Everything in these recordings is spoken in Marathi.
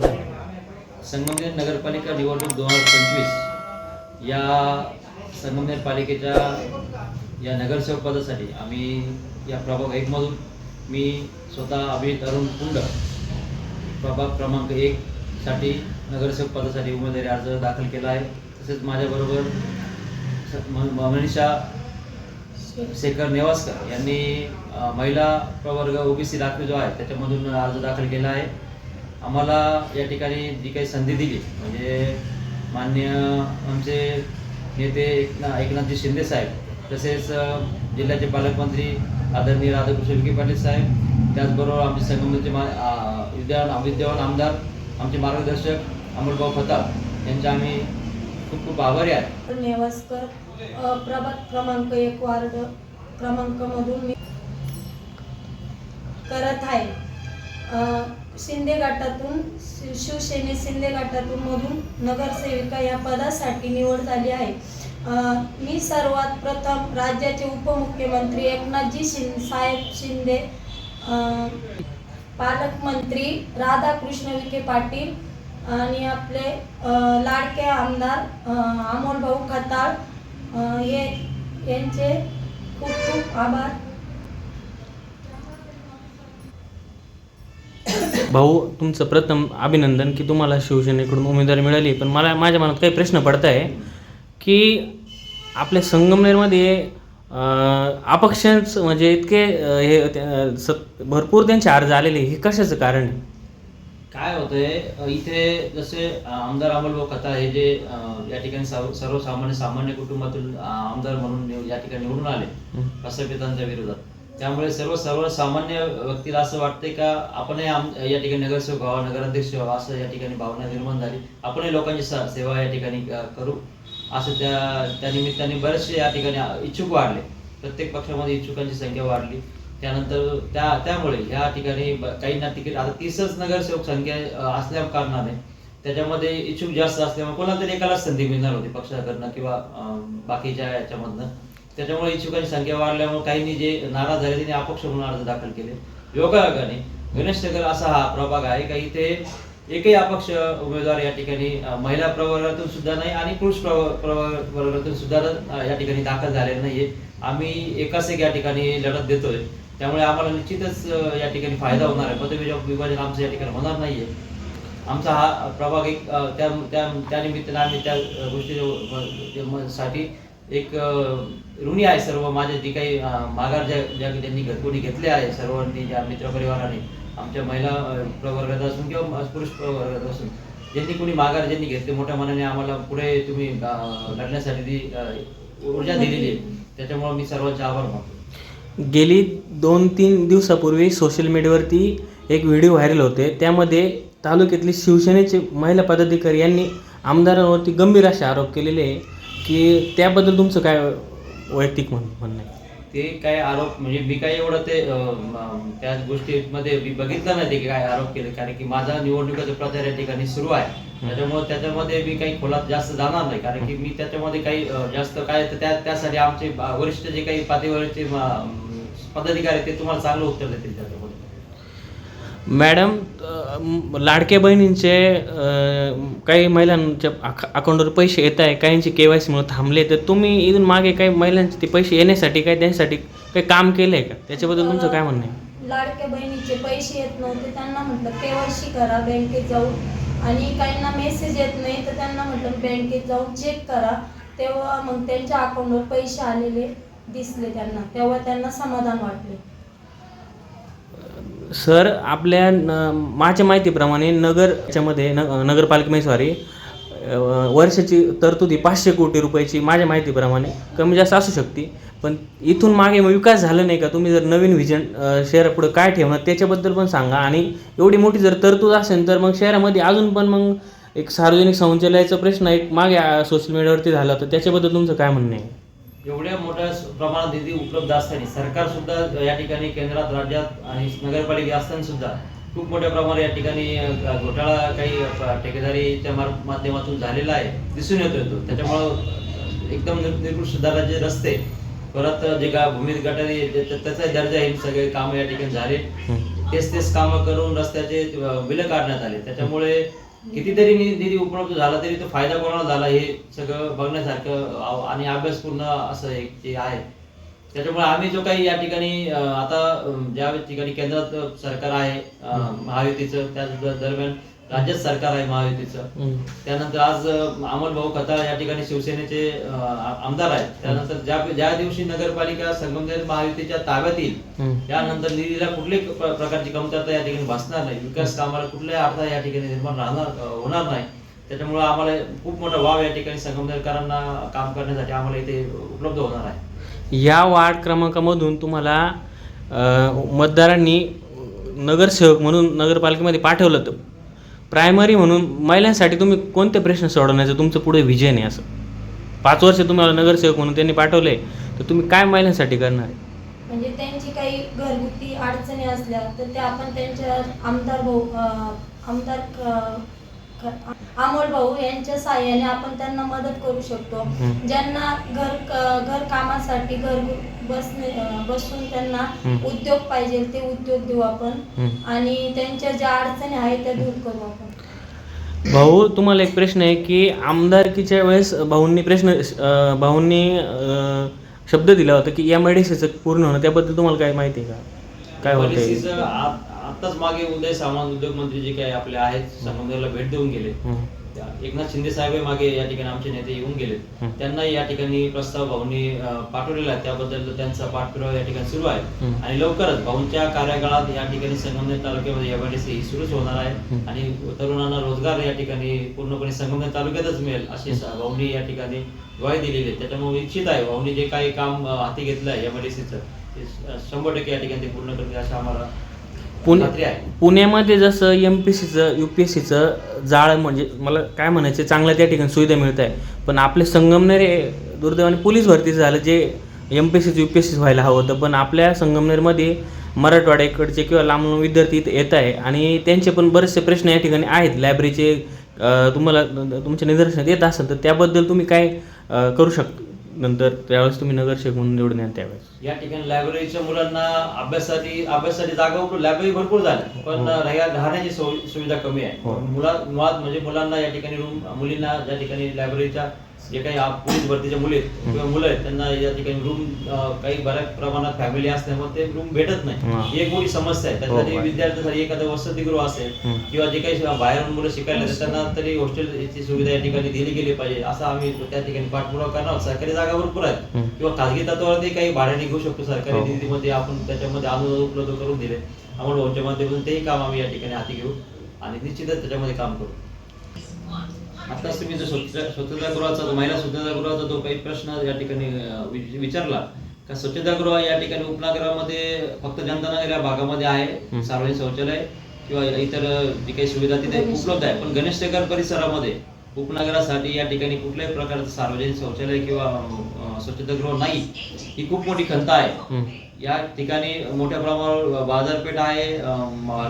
संगमनेर नगरपालिका निवडणूक दोन हजार पंचवीस या संगमनेर पालिकेच्या या नगरसेवक पदासाठी आम्ही या प्रभाग एकमधून मी स्वतः अभिजित अरुण कुंड प्रभाग क्रमांक एक साठी नगरसेवक पदासाठी उमेदवारी अर्ज दाखल केला आहे. तसेच माझ्याबरोबर मनीषा शेखर नेवासकर यांनी महिला प्रवर्ग ओबीसी राखीव जो आहे त्याच्यामधून अर्ज दाखल केला आहे. आम्हाला या ठिकाणी जी काही संधी दिली म्हणजे मान्य आमचे नेते एकना एकनाथजी शिंदे साहेब तसेच जिल्ह्याचे पालकमंत्री आदरणीय राधाकृष्ण विखे पाटील साहेब त्याचबरोबर आमचे संगमचे मा विद्यावान विद्यमान आमदार आमचे मार्गदर्शक अमोलभाऊ खताब यांचे आम्ही खूप खूप आभारी आहेत नेवासकर अ, प्रभाग क्रमांक एक वार्ड क्रमांकमधून मी करत आहे. शिंदे गटातून शिवसेने शिंदे गटातून मधून नगरसेविका या पदासाठी निवड झाली आहे. मी सर्वात प्रथम राज्याचे उपमुख्यमंत्री एकनाथजी शिं साहेब शिंदे पालकमंत्री राधाकृष्ण विखे पाटील आणि आपले लाडके आमदार अमोल भाऊ खताळ हे यांचे खूप खूप आभार. भाऊ तुमचं प्रथम अभिनंदन की तुम्हाला शिवसेनेकडून उमेदवारी मिळाली. पण मला माझ्या मनात काही प्रश्न पडत आहे की आपल्या संगमनेरमध्ये अपक्षांच म्हणजे इतके हे त्या- स- भरपूर त्यांचे अर्ज आलेले हे कशाचं कारण आहे? काय होतंय इथे जसे आमदार अमोलभाऊ खता हे जे या ठिकाणी सर्व- सर्वसामान्य सामान्य कुटुंबातील अ, आमदार म्हणून या ठिकाणी निवडून आले. प्रस्थापितांच्या विरोधात. त्यामुळे सर्व सर्वसामान्य व्यक्तीला असं वाटतंय का आपणही या ठिकाणी नगरसेवक व्हावा नगराध्यक्ष व्हावा असं या ठिकाणी भावना निर्माण झाली. आपणही लोकांची सेवा या ठिकाणी करू. असं त्या त्या निमित्ताने बरेचसे या ठिकाणी इच्छुक वाढले. प्रत्येक पक्षामध्ये इच्छुकांची संख्या वाढली. त्यानंतर त्या त्यामुळे या ठिकाणी काही काहींना तिकीट आता तीसच नगरसेवक संख्या असल्या कारणाने त्याच्यामध्ये इच्छुक जास्त असल्यामुळे कोणाला तरी एकालाच संधी मिळणार होती पक्षाकडनं किंवा बाकीच्या याच्यामधनं. त्याच्यामुळे इच्छुकांची संख्या वाढल्यामुळे काहींनी जे नाराज झाले त्यांनी अपक्ष म्हणून अर्ज दाखल केले. योगायोगाने गणेशनगर असा हा प्रभाग आहे का इथे एकही अपक्ष उमेदवार या ठिकाणी महिला प्रवर्गातून सुद्धा नाही आणि पुरुष प्रवर्गातून सुद्धा या ठिकाणी दाखल झालेले नाहीये. आम्ही एकाच एक या ठिकाणी लढत देतोय. त्यामुळे आम्हाला निश्चितच या ठिकाणी फायदा होणार आहे. पदवी विभाजन आमचं या ठिकाणी होणार नाहीये. आमचा हा प्रभाग एक त्या त्या आम्ही त्या गोष्टी साठी एक ऋणी आहे सर्व. माझे जे काही माघार ज्या ज्या ज्यांनी घरकुनी घेतले आहे सर्वांनी ज्या मित्रपरिवाराने आमच्या महिला प्रवर्गात असून किंवा पुरुष प्रवर्गात असून ज्यांनी कोणी माघार ज्यांनी घेतले मोठ्या मनाने आम्हाला पुढे तुम्ही लढण्यासाठी ती ऊर्जा दिलेली आहे. त्याच्यामुळे मी सर्वांचे आभार मानतो. गेली दोन तीन दिवसापूर्वी सोशल मीडियावरती एक व्हिडिओ व्हायरल होते. त्यामध्ये तालुक्यातले शिवसेनेचे महिला पदाधिकारी यांनी आमदारांवरती गंभीर असे आरोप केलेले आहे. की त्याबद्दल तुमचं काय वैयक्तिक म्हण म्हणणं आहे? ते काय आरोप म्हणजे मी काय एवढं ते त्या गोष्टीमध्ये मी बघितलं नाही ते की काय आरोप केले. कारण की माझा निवडणुकीचा प्रचार या ठिकाणी सुरू आहे. त्याच्यामुळे त्याच्यामध्ये मी काही खोलात जास्त जाणार नाही. कारण की मी त्याच्यामध्ये काही जास्त काय तर त्या त्यासाठी आमचे वरिष्ठ जे काही पातळीवरचे पदाधिकारी आहेत ते तुम्हाला चांगलं उत्तर देतील त्याचं मॅडम लाडक्या बहिणींचे काही महिलांच्या अक- अकाउंटवर पैसे येत आहे काहींचे के वाय सीमुळे थांबले तर तुम्ही इथून मागे काही महिलांचे ते पैसे येण्यासाठी काही त्यासाठी काही काम केलं आहे का? त्याच्याबद्दल तुमचं काय म्हणणं आहे? लाडक्या बहिणीचे पैसे येत नव्हते त्यांना म्हटलं केवायसी करा बँकेत जाऊन आणि काहींना मेसेज येत नाही तर त्यांना म्हटलं बँकेत जाऊन चेक करा. तेव्हा मग त्यांच्या अकाउंटवर पैसे आलेले दिसले त्यांना तेव्हा त्यांना समाधान वाटले. सर आपल्या न माझ्या माहितीप्रमाणे नगर याच्यामध्ये न नगरपालिकेमध्ये सॉरी वर्षाची तरतुदी पाचशे कोटी रुपयाची माझ्या माहितीप्रमाणे कमी जास्त असू शकते. पण इथून मागे मग विकास झाला नाही का? तुम्ही जर नवीन व्हिजन शहरापुढं काय ठेवणार त्याच्याबद्दल पण सांगा. आणि एवढी मोठी जर तरतूद असेल तर मग शहरामध्ये अजून पण मग एक सार्वजनिक शौचालयाचा प्रश्न एक मागे सोशल मीडियावरती झाला तर त्याच्याबद्दल तुमचं काय म्हणणं आहे? एवढ्या मोठ्या प्रमाणात निधी उपलब्ध असताना सरकार सुद्धा या ठिकाणी केंद्रात राज्यात आणि नगरपालिका असताना सुद्धा खूप मोठ्या प्रमाणात या ठिकाणी घोटाळा काही ठेकेदारीच्या माध्यमातून झालेला आहे दिसून येतो येतो. त्याच्यामुळं एकदम निर- निकृष्ट दर्जाचे रस्ते परत जे का भूमी गटारी त्याचा दर्जा हे सगळे कामं या ठिकाणी झाले. तेच तेच कामं करून रस्त्याचे बिलं काढण्यात आले. त्याच्यामुळे कितीतरी निधी उपलब्ध झाला तरी तो फायदा कोणाला झाला हे सगळं बघण्यासारखं आणि अभ्यासपूर्ण असं एक जे आहे. त्याच्यामुळे आम्ही जो काही या ठिकाणी आता ज्या ठिकाणी केंद्रात सरकार आहे महायुतीचं त्या दरम्यान राज्यात सरकार आहे महायुतीचं. त्यानंतर आज अमोल भाऊ खताळ या ठिकाणी शिवसेनेचे आमदार आहेत. त्यानंतर ज्या ज्या दिवशी नगरपालिका संगमनेर महायुतीच्या ताब्यात येईल. त्यानंतर निधीला कुठल्याही प्र- प्रकारची कमतरता या ठिकाणी भासणार नाही. विकास कामाला कुठल्याही अडथळा या ठिकाणी निर्माण राहणार होणार नाही. त्याच्यामुळे आम्हाला खूप मोठा वाव या ठिकाणी संगमनेरकरांना काम करण्यासाठी आम्हाला इथे उपलब्ध होणार आहे. या वार्ड क्रमांकामधून तुम्हाला मतदारांनी नगरसेवक म्हणून नगरपालिकेमध्ये पाठवलं तर प्रायमरी म्हणून महिलांसाठी तुम्ही कोणते प्रश्न सोडवण्याचं? तुमचं पुढे विजय नाही असं. पाच वर्ष तुम्हाला नगरसेवक म्हणून त्यांनी पाठवले तर तुम्ही काय महिलांसाठी करणार? आहे म्हणजे त्यांची काही घरगुती अडचणी असल्या तर त्या आपण त्यांच्या आमदार भाऊ आमदार अमोल भाऊ यांच्या साह्याने आपण त्यांना मदत करू शकतो. ज्यांना घर घर कामासाठी घर बसणे अं, बसून त्यांना. उद्योग पाहिजे ते उद्योग देऊ आपण. आणि त्यांच्या ज्या अडचणी आहेत त्या दूर करू आपण भाऊ तुम्हाला एक प्रश्न आहे की आमदारकीच्या वेळेस भाऊंनी प्रश्न भाऊंनी शब्द दिला होता की एम आय डी पूर्ण होणं त्याबद्दल तुम्हाला काय माहिती आहे का काय होतं पॉलिसीचं आ- आताच मागे उदय सामंत उद्योग मंत्री जे काही आपले आहेत संगमनेरला भेट देऊन गेले एकनाथ शिंदे साहेब मागे या ठिकाणी आमचे नेते येऊन गेले. त्यांनाही या ठिकाणी प्रस्ताव भाऊंनी पाठवलेला आहे. त्याबद्दल त्यांचा पाठपुरावा या ठिकाणी सुरू आहे. आणि लवकरच भाऊंच्या कार्यकाळात या ठिकाणी संगमनेर तालुक्यामध्ये एमआयडीसी ही सुरूच होणार आहे. आणि तरुणांना रोजगार या ठिकाणी पूर्णपणे संगमनेर तालुक्यातच मिळेल अशी भाऊंनी या ठिकाणी ग्वाही दिलेली आहे. त्याच्यामुळे इच्छित आहे भाऊंनी जे काही काम हाती घेतलं आहे एमआयडीसीचं ते शंभर टक्के या ठिकाणी ते पूर्ण करतील असं आम्हाला पुणे आहे. पुण्यामध्ये जसं एम पी सीचं यू पी एस सीचं जाळ म्हणजे मला काय म्हणायचं चांगल्या त्या ठिकाणी सुविधा मिळत आहे. पण आपले संगमनेर हे दुर्दैवाने पोलीस भरतीचं झालं जे M P S U P S C व्हायला हवं होतं. पण आपल्या संगमनेरमध्ये मराठवाड्याकडचे किंवा लांब विद्यार्थी इथं येत आहे आणि त्यांचे पण बरेचसे प्रश्न या ठिकाणी आहेत. लायब्ररीचे तुम्हाला तुमच्या निदर्शनात येत असेल तर त्याबद्दल तुम्ही काय अं, करू शकता? नंतर त्यावेळेस तुम्ही नगरसेवक म्हणून निवडून याल त्यावेळेस. या ठिकाणी लायब्ररीच्या मुलांना अभ्यासासाठी अभ्यासासाठी जागा उपलब्ध लायब्ररी भरपूर झाल्या पण राह्या राहण्याची सोय- सुविधा कमी आहे. हो. मुला मुळात म्हणजे मुलांना या ठिकाणी रूम मुलींना ज्या ठिकाणी लायब्ररीच्या जे काही आप- पोलीस भरतीच्या मुली आहेत किंवा मुलं आहेत त्यांना या ठिकाणी रूम काही बऱ्याच प्रमाणात फॅमिली असल्यामुळे ते रूम भेटत हा. नाही ही एक मोठी समस्या आहे हो, त्यासाठी बरं. विद्यार्थ्यांसाठी एखादं वसतिगृह असेल हं. किंवा जे काही बाहेरून मुलं शिकायला त्यांना तरी हॉस्टेलची सुविधा या ठिकाणी दिली गेली पाहिजे असं आम्ही त्या ठिकाणी पाठपुरावा करणार. सरकारी जागा भरपूर आहेत हं. किंवा खाजगी तत्वावरती काही भाड्याने घेऊ शकतो सरकारी हो. निधीमध्ये आपण त्याच्यामध्ये अनुदान उपलब्ध करून दिले भाऊंच्या माध्यमातून तेही काम आम्ही या ठिकाणी हाती घेऊ आणि निश्चितच त्याच्यामध्ये काम करू आताच तुम्ही जो स्वच्छ- स्वच्छतागृहाचा जो महिला स्वच्छतागृहाचा जो काही प्रश्न या ठिकाणी विचारला का स्वच्छतागृह या ठिकाणी उपनगरामध्ये फक्त जनतानगर या भागामध्ये आहे. सार्वजनिक शौचालय किंवा इतर जी काही सुविधा तिथे उपलब्ध आहे पण गणेश नगर परिसरामध्ये उपनगरासाठी या ठिकाणी कुठल्याही प्रकारचं सार्वजनिक शौचालय किंवा स्वच्छतागृह नाही ही खूप मोठी खंत आहे हं. या ठिकाणी मोठ्या प्रमाणावर बाजारपेठ आहे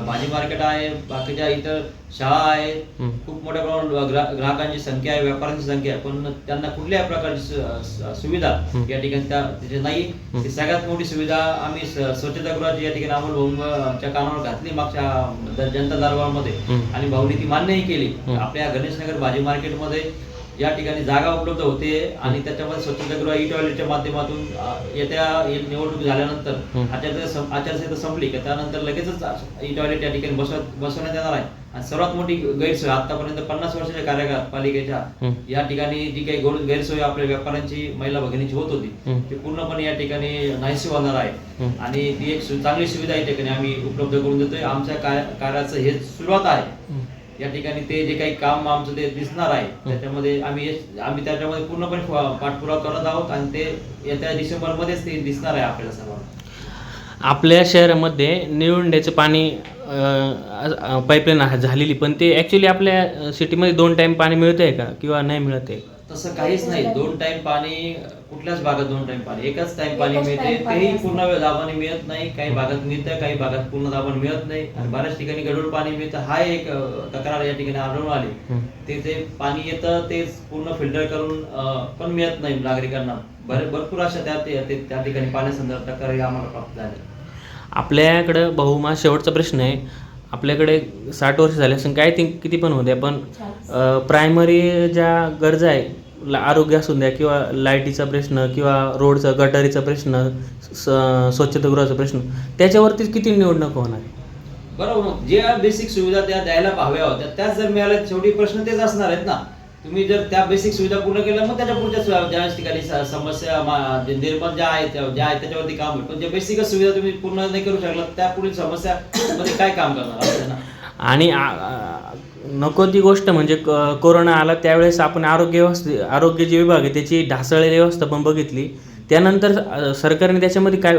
भाजी मार्केट आहे बाकीच्या इतर शाळा आहेत. खूप मोठ्या प्रमाणावर ग्रा- ग्राहकांची संख्या आहे व्यापाऱ्यांची संख्या आहे पण त्यांना कुठल्याही प्रकारची सुविधा. या ठिकाणी त्या तिथे नाही. ती सगळ्यात मोठी सुविधा आम्ही स्वच्छतागृहाची या ठिकाणी अमोल भाऊंच्या कानावर घातली मागच्या जनता दरबारमध्ये. आणि भाऊनी ती मान्यही केली. आपल्या गणेशनगर भाजी मार्केटमध्ये या ठिकाणी जागा उपलब्ध होते आणि त्याच्यामध्ये स्वच्छतागृह ई टॉयलेटच्या माध्यमातून येत्या निवडणूक झाल्यानंतर. आचारसंहिता संपली की त्यानंतर लगेचच ई टॉयलेट या ठिकाणी बसवण्यात येणार आहे आणि सर्वात मोठी गैरसोय आतापर्यंत पन्नास वर्षाच्या कार्यकाळात पालिकेच्या हं. या ठिकाणी जी काही गैर- गैरसोय आपल्या व्यापाऱ्यांची महिला भगिनीची होत होती. ती पूर्णपणे या ठिकाणी नाहीशी होणार आहे. आणि ती एक चांगली सुविधा या ठिकाणी आम्ही उपलब्ध करून देतोय आमच्या कार्य- कार्याचं हे सुरुवात आहे. या ठिकाणी ते जे काही काम आमचं ते दिसणार आहे त्याच्यामध्ये आम्ही आम्ही त्याच्यामध्ये पूर्णपणे पाठपुरावा करत आहोत आणि ते येत्या डिसेंबर मध्येच ते दिसणार आहे आपल्याला सर्वांना आपल्या शहरामध्ये निवडण्याचं पाणी पाईपलाईन झालेली पण ते ॲक्च्युली आपल्या सिटीमध्ये दोन टाईम पाणी मिळत आहे का? किंवा नाही मिळत आहे तसं काहीच नाही. दोन टाइम पाणी कुठल्याच भागात दोन टाइम पाणी. एकच टाइम पाणी एकच मिळते time पाणी तेही. पूर्ण वेळ दाबाने मिळत नाही. काही भागात मिळतं काही भागात पूर्ण दाबाने मिळत नाही. आणि बऱ्याच ठिकाणी गढूळ पाणी मिळतं. हा एक अं, तक्रार या ठिकाणी आढळून आली. ते जे पाणी येतं ते पूर्ण फिल्टर करून अं, पण मिळत नाही नागरिकांना. बरे भरपूर अशा त्या ते- ते- त्या ठिकाणी पाण्यासंदर्भात तक्रारी आम्हाला प्राप्त झाल्या. आपल्याकडं माझा शेवटचा प्रश्न आहे. आपल्याकडे साठ वर्ष झाले असं काय ते किती पण द्या पण प्रायमरी ज्या गरजा आहे ला- आरोग्य असू द्या किंवा लाईटीचा प्रश्न किंवा रोडचा गटारीचा प्रश्न स- स्वच्छतागृहाचा प्रश्न त्याच्यावरतीच किती निवडणूक होणार? आहे बरोबर ज्या बेसिक सुविधा त्या द्यायला हव्या होत्या त्याच जर मिळाल्या शेवटी प्रश्न तेच असणार आहेत ना. तुम्ही जर त्या बेसिक सुविधा पूर्ण केल्या मग त्याच्या पुढच्या ज्या ठिकाणी समस्या निर्माण ज्या आहेत त्या- ज्या आहेत त्याच्यावरती काम होईल. पण जे बेसिक सुविधा तुम्ही पूर्ण नाही करू शकला त्या पुढील समस्या मध्ये काय काम करणार आणि नको ती गोष्ट म्हणजे क- कोरोना आला त्यावेळेस आपण आरोग्य व्यवस्थे आरोग्य जे विभाग आहे त्याची ढासळलेली व्यवस्था पण बघितली. त्यानंतर सरकारने त्याच्यामध्ये काय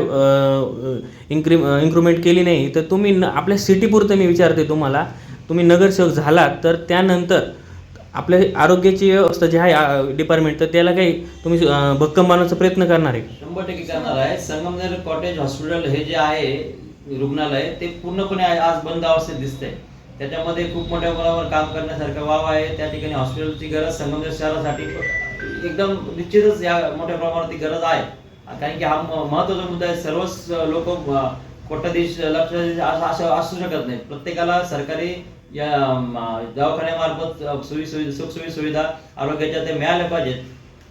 इन्क्री इन्क्रुमेंट केली नाही. तर तुम्ही न आपल्या सिटीपुरतं मी विचारते तुम्हाला तुम्ही नगरसेवक झालात तर त्यानंतर आपल्या आरोग्याची व्यवस्था जी आहे डिपार्टमेंट तर त्याला काही तुम्ही भक्कम बनवण्याचा प्रयत्न करणार आहे? शंभर टक्के करणार आहे. संगमनेर कॉटेज हॉस्पिटल हे जे आहे रुग्णालय ते पूर्णपणे आज बंद अवस्थेत दिसतंय. त्याच्यामध्ये खूप मोठ्या प्रमाणावर काम करण्यासारखं वाव आहे. त्या ठिकाणी हॉस्पिटलची गरज संगमनेर शहरासाठी एकदम निश्चितच या मोठ्या प्रमाणावरती गरज आहे. कारण की हा महत्त्वाचा मुद्दा आहे. सर्वच लोक कोट्याधीश लक्ष असं असू शकत नाही. प्रत्येकाला सरकारी या दवाखान्यामार्फत सोयी सुविधा सुखसोयी सुविधा आरोग्याच्या ते मिळाल्या पाहिजेत.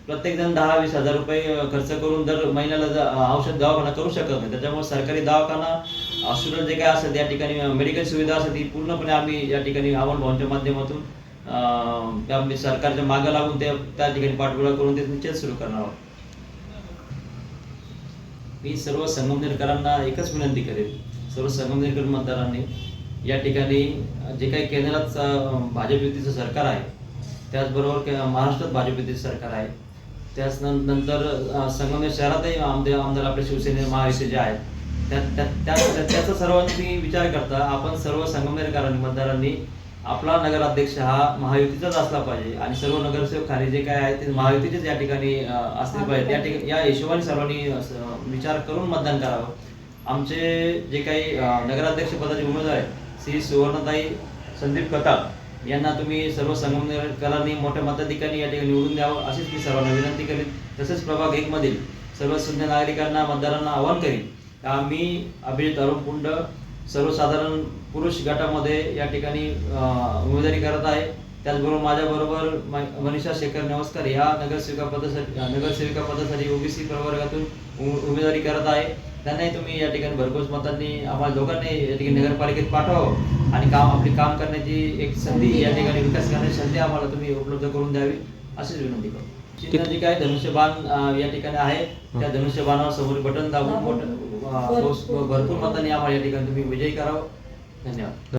प्रत्येक जण दहा वीस हजार रुपये खर्च करून दर महिन्याला औषध दवाखाना करू शकत नाही. त्याच्यामुळे सरकारी दवाखाना हॉस्पिटल जे काय असतात त्या ठिकाणी मेडिकल सुविधा असेल ती पूर्णपणे आम्ही या ठिकाणी आवड भवनच्या माध्यमातून त्या आम्ही सरकारच्या मागं लागून त्या त्या ठिकाणी पाठपुरावा करून ते निश्चित सुरू करणार आहोत. मी सर्व संगमनेरकरांना एकच विनंती करेन सर्व संगमनेरकर मतदारांनी या ठिकाणी जे काही केंद्रात भाजप युतीचं सरकार आहे त्याचबरोबर महाराष्ट्रात भाजप युतीचं सरकार आहे त्याच नंतर संगमनेर शहरातही आमदार आमदार आपले शिवसेने महायुतीचे जे आहेत त्याचा सर्वांनी विचार करता आपण सर्व संगमनेरकरांनी मतदारांनी आपला नगराध्यक्ष हा महायुतीचाच असला पाहिजे आणि सर्व नगरसेवक खाली जे काय आहे ते महायुतीचेच या ठिकाणी असले पाहिजे. त्या ठिकाणी या हिशोबाने सर्वांनी विचार करून मतदान करावं. आमचे जे काही नगराध्यक्ष पदाचे उमेदवार आहेत श्री सुवर्णताई संदीप कताळ यांना तुम्ही सर्व संगमनेरकरांनी मोठ्या मताधिकारी या ठिकाणी निवडून द्यावं अशीच मी सर्वांना विनंती करेन. तसेच प्रभाग एकमधील सर्व शून्य नागरिकांना मतदारांना आवाहन करीन मी अभिजित अरुण पुंड सर्वसाधारण पुरुष गटामध्ये या ठिकाणी उमेदवारी करत आहे. त्याचबरोबर माझ्याबरोबर मनीषा शेखर नेवस्कर ह्या नगरसेविका पदासाठी नगरसेविका पदासाठी ओबीसी प्रवर्गातून उमेदवारी करत आहे. त्यांनाही तुम्ही या ठिकाणी भरघोस मतांनी आम्हाला दोघांनी या ठिकाणी नगरपालिकेत पाठवावं आणि काम आपली काम करण्याची एक संधी या ठिकाणी विकास करण्याची संधी आम्हाला तुम्ही उपलब्ध करून द्यावी अशीच विनंती करतो. चिन्ह जे काय धनुष्यबाण या ठिकाणी आहे. त्या धनुष्यबाणावर समोर बटन दाबून भरपूर मतांनी आम्हाला या ठिकाणी तुम्ही विजयी करावं. धन्यवाद.